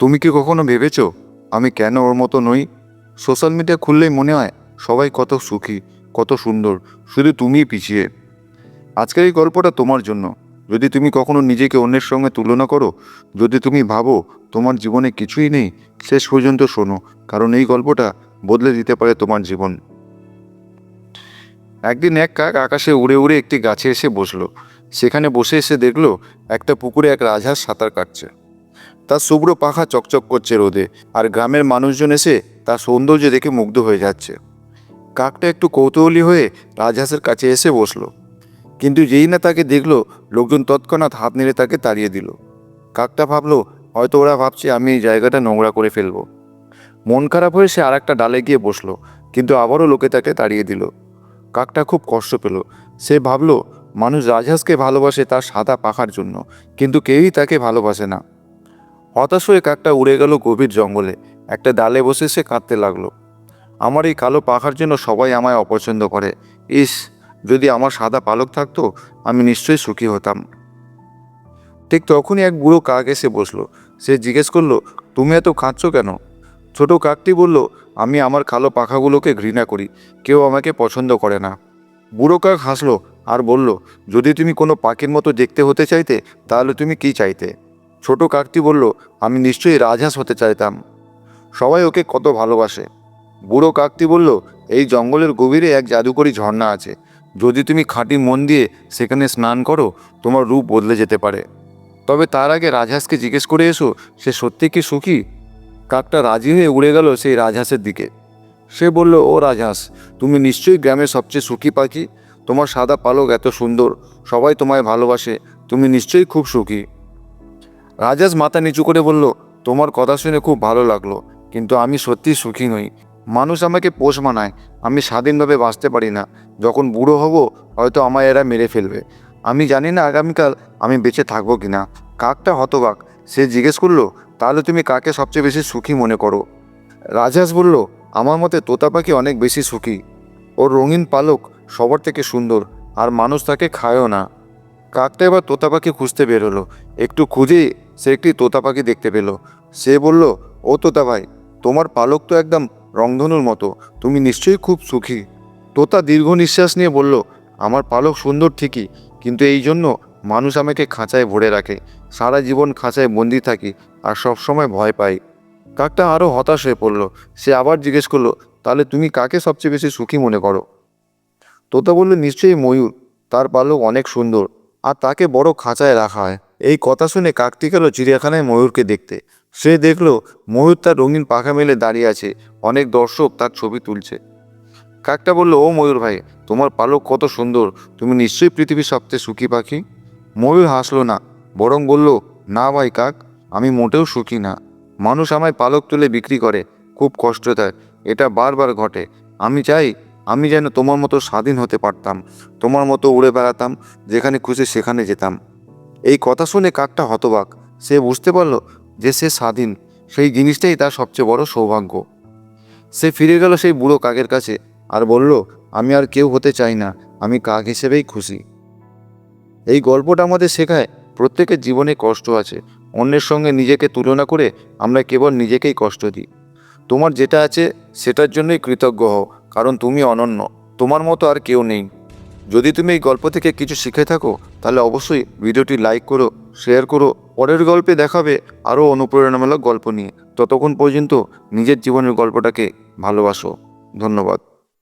তুমি কি কখনো ভেবেছো আমি কেন ওর মতো নই? সোশ্যাল মিডিয়া খুললেই মনে হয় সবাই কত সুখী, কত সুন্দর, শুধু তুমিই পিছিয়ে। আজকের এই গল্পটা তোমার জন্য। যদি তুমি কখনো নিজেকে অন্যের সঙ্গে তুলনা করো, যদি তুমি ভাবো তোমার জীবনে কিছুই নেই, শেষ পর্যন্ত শোনো, কারণ এই গল্পটা বদলে দিতে পারে তোমার জীবন। একদিন এক কাক আকাশে উড়ে উড়ে একটি গাছে এসে বসল। সেখানে বসে এসে দেখল একটা পুকুরে এক রাজহাঁস সাঁতার কাটছে। তার শুভ্র পাখা চকচক করছে রোদে, আর গ্রামের মানুষজন এসে তার সৌন্দর্য দেখে মুগ্ধ হয়ে যাচ্ছে। কাকটা একটু কৌতূহলী হয়ে রাজহাঁসের কাছে এসে বসল। কিন্তু যেই না তাকে দেখল, লোকজন তৎক্ষণাৎ হাত নেড়ে তাকে তাড়িয়ে দিল। কাকটা ভাবলো, হয়তো ওরা ভাবছে আমি এই জায়গাটা নোংরা করে ফেলব। মন খারাপ হয়ে সে আর একটা ডালে গিয়ে বসল, কিন্তু আবারও লোকে তাকে তাড়িয়ে দিল। কাকটা খুব কষ্ট পেল। সে ভাবলো, মানুষ রাজহাঁসকে ভালোবাসে তার সাদা পাখার জন্য, কিন্তু কেউই তাকে ভালোবাসে না। হতাশ হয়ে কাকটা উড়ে গেল গভীর জঙ্গলে। একটা ডালে বসে সে কাঁদতে লাগল। আমার এই কালো পাখার জন্য সবাই আমায় অপছন্দ করে। ইস, যদি আমার সাদা পালক থাকতো, আমি নিশ্চয়ই সুখী হতাম। ঠিক তখনই এক বুড়ো কাক এসে বসল। সে জিজ্ঞেস করল, তুমি এত কাঁদছো কেন? ছোট কাকটি বলল, আমি আমার কালো পাখাগুলোকে ঘৃণা করি। কেউ আমাকে পছন্দ করে না। বুড়ো কাক হাসলো আর বলল, যদি তুমি কোনো পাখির মতো দেখতে হতে চাইতে, তাহলে তুমি কি চাইতে? ছোট কাকটি বলল, আমি নিশ্চয়ই রাজহাঁস হতে চাইতাম। সবাই ওকে কত ভালোবাসে। বুড়ো কাকটি বলল, এই জঙ্গলের গভীরে এক জাদুকরী ঝর্ণা আছে। যদি তুমি খাঁটি মন দিয়ে সেখানে স্নান করো, তোমার রূপ বদলে যেতে পারে। তবে তার আগে রাজহাঁসকে জিজ্ঞেস করে এসো, সে সত্যি কি সুখী? কাকটা রাজি হয়ে উড়ে গেল সেই রাজহাঁসের দিকে। সে বলল, ও রাজহাঁস, তুমি নিশ্চয়ই গ্রামের সবচেয়ে সুখী পাখি। তোমার সাদা পালক এত সুন্দর, সবাই তোমায় ভালোবাসে। তুমি নিশ্চয়ই খুব সুখী। রাজহাঁস মাথা নিচু করে বলল, তোমার কথা শুনে খুব ভালো লাগল, কিন্তু আমি সত্যি সুখী নই। মানুষ আমাকে পোষ মানায়, আমি স্বাধীনভাবে বাঁচতে পারি না। যখন বুড়ো হব, হয়তো আমায় এরা মেরে ফেলবে। আমি জানি না আগামীকাল আমি বেঁচে থাকব কি না কাকটা হতবাক। সে জিজ্ঞেস করল, তাহলে তুমি কাকে সবচেয়ে বেশি সুখী মনে করো? রাজহাঁস বলল, আমার মতে তোতা পাখি অনেক বেশি সুখী। ওর রঙিন পালক, সবার থেকে সুন্দর, আর মানুষ তাকে খায়ও না। কাকটা এবার তোতা পাখি খুঁজতে বেরোলো একটু খুঁজেই সে একটি তোতা পাখি দেখতে পেল। সে বলল, ও তোতা ভাই, তোমার পালক তো একদম রংধনুর মতো, তুমি নিশ্চয়ই খুব সুখী। তোতা দীর্ঘ নিঃশ্বাস নিয়ে বলল, আমার পালক সুন্দর ঠিকই, কিন্তু এই জন্য মানুষ আমাকে খাঁচায় ভরে রাখে। সারা জীবন খাঁচায় বন্দি থাকি আর সবসময় ভয় পাই। কাকটা আরও হতাশ হয়ে পড়ল। সে আবার জিজ্ঞেস করল, তাহলে তুমি কাকে সবচেয়ে বেশি সুখী মনে করো? তোতা বলল, নিশ্চয়ই ময়ূর, তার পালক অনেক সুন্দর, আর তাকে বড় খাঁচায় রাখা হয়। এই কথা শুনে কাকটি গেল চিড়িয়াখানায় ময়ূরকে দেখতে। সে দেখল ময়ূর তার রঙিন পাখা মেলে দাঁড়িয়ে আছে। অনেক দর্শক তার ছবি তুলছে। কাকটা বলল, ও ময়ূর ভাই, তোমার পালক কত সুন্দর। তুমি নিশ্চয়ই পৃথিবীর সবচেয়ে সুখী পাখি? ময়ূর হাসলো না, বরং বলল, না ভাই কাক, আমি মোটেও সুখী না। মানুষ আমায় পালক তুলে বিক্রি করে, খুব কষ্ট দেয়। এটা বারবার ঘটে। আমি চাই, আমি যেন তোমার মতো স্বাধীন হতে পারতাম, তোমার মতো উড়ে বেড়াতাম, যেখানে খুশি সেখানে যেতাম। এই কথা শুনে কাকটা হতবাক। সে বুঝতে পারল যে সে স্বাধীন। সেই জিনিসটাই তার সবচেয়ে বড় সৌভাগ্য। সে ফিরে গেল সেই বুড়ো কাকের কাছে আর বলল, আমি আর কেউ হতে চাই না। আমি কাক হিসেবেই খুশি। এই গল্পটা আমাদের শেখায় প্রত্যেকের জীবনে কষ্ট আছে। অন্যের সঙ্গে নিজেকে তুলনা করে আমরা কেবল নিজেকেই কষ্ট দিই। তোমার যেটা আছে সেটার জন্যই কৃতজ্ঞ হও, কারণ তুমি অনন্য। তোমার মতো আর কেউ নেই। যদি তুমি এই গল্প থেকে কিছু শিখে থাকো তাহলে অবশ্যই ভিডিওটি লাইক করো শেয়ার করো। পরের গল্পে দেখাবে আরও অনুপ্রেরণামূলক গল্প নিয়ে। ততক্ষণ পর্যন্ত নিজের জীবনের গল্পটাকে ভালোবাসো। ধন্যবাদ।